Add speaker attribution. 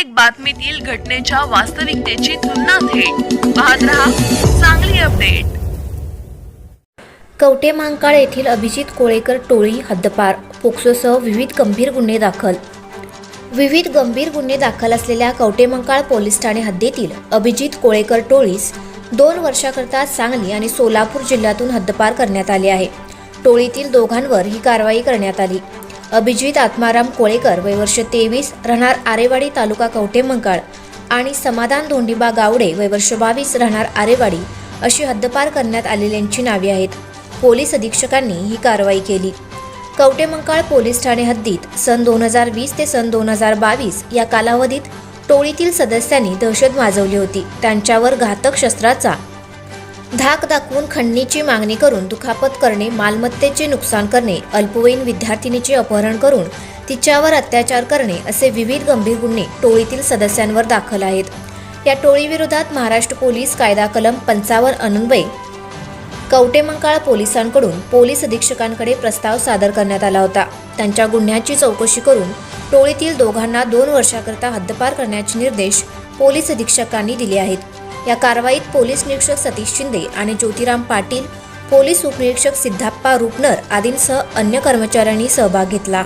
Speaker 1: प्रत्येक बातमीतील घटनेच्या वास्तविकतेची तुलना थेट. पाहत रहा चांगली अपडेट.
Speaker 2: कवटे मांकाळ येथील अभिजित कोळेकर टोळी हद्दपार पोक्सोसह विविध गंभीर गुन्हे दाखल. विविध गंभीर गुन्हे दाखल असलेल्या कवटेमंकाळ पोलीस ठाणे हद्दीतील अभिजित कोळेकर टोळीस दोन वर्षाकरता सांगली आणि सोलापूर जिल्ह्यातून हद्दपार करण्यात आले आहे. टोळीतील दोघांवर ही कारवाई करण्यात आली. अभिजित आत्माराम कोळेकर वय वर्ष तेवीस राहणार आरेवाडी तालुका कवटेमंकाळ आणि समाधान धोंडीबा गावडे वय वर्ष बावीस राहणार आरेवाडी अशी हद्दपार करण्यात आलेल्यांची नावे आहेत. पोलीस अधीक्षकांनी ही कारवाई केली. कवटेमंकाळ पोलीस ठाणे हद्दीत सन दोन हजार वीस ते सन दोन हजार बावीस या कालावधीत टोळीतील सदस्यांनी दहशत माजवली होती. त्यांच्यावर घातक शस्त्राचा धाक दाखवून खंडणीची मागणी करून दुखापत करणे मालमत्तेचे नुकसान करणे अल्पवयीन विद्यार्थिनीचे अपहरण करून तिच्यावर अत्याचार करणे असे विविध गंभीर गुन्हे टोळीतील सदस्यांवर दाखल आहेत. या टोळीविरोधात महाराष्ट्र पोलीस कायदा कलम पंचावन्न अन्वये कवटेमंकाळ पोलिसांकडून पोलीस अधीक्षकांकडे प्रस्ताव सादर करण्यात आला होता. त्यांच्या गुन्ह्याची चौकशी करून टोळीतील दोघांना दोन वर्षाकरता हद्दपार करण्याचे निर्देश पोलीस अधीक्षकांनी दिले आहेत. या कारवाईत पोलीस निरीक्षक सतीश शिंदे आणि ज्योतिराम पाटील पोलीस उपनिरीक्षक सिद्धाप्पा रुपनर आदींसह अन्य कर्मचाऱ्यांनी सहभाग घेतला.